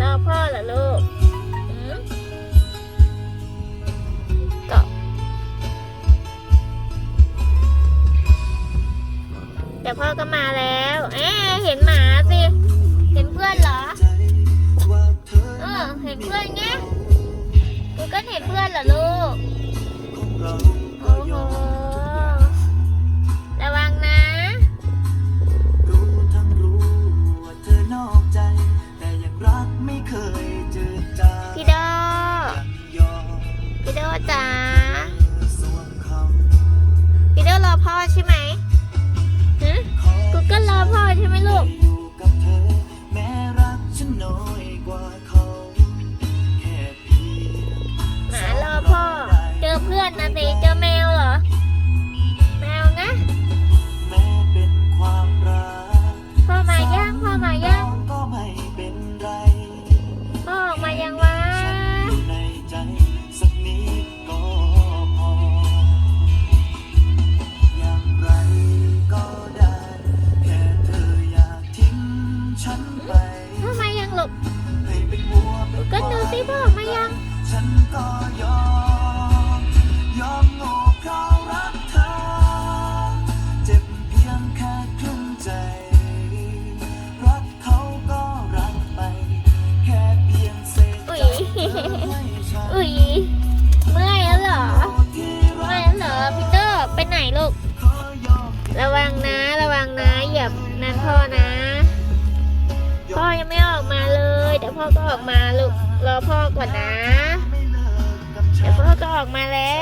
รอพ่อเหรอลูกหืมก็เดี๋ยวพ่อก็มาแล้วเอ๊ะเห็นหมาสิ เห็นเพื่อนเหรอ เออ เห็นเพื่อนไงกูก็เห็นเพื่อนเหรอลูก โอ้โห จ๋าสวมคพี่โดรอพ่อใช่ไหมฮะำขอกูก็รอพ่อใช่ไหมลูกอยู่กับเธอแม้รักฉันน้อยกว่าเขาแค่เพียงหมารอพ่อ เจอเพื่อนนะสิเจอแฉันไปพ่อมายังลูกให้เป็นวัวเป็นก็ดูสิพ่อออกมายัง เดี๋ยวพ่อก็ออกมาลูกรอพ่อก่อนนะ เดี๋ยวพ่อก็ออกมาแล้ว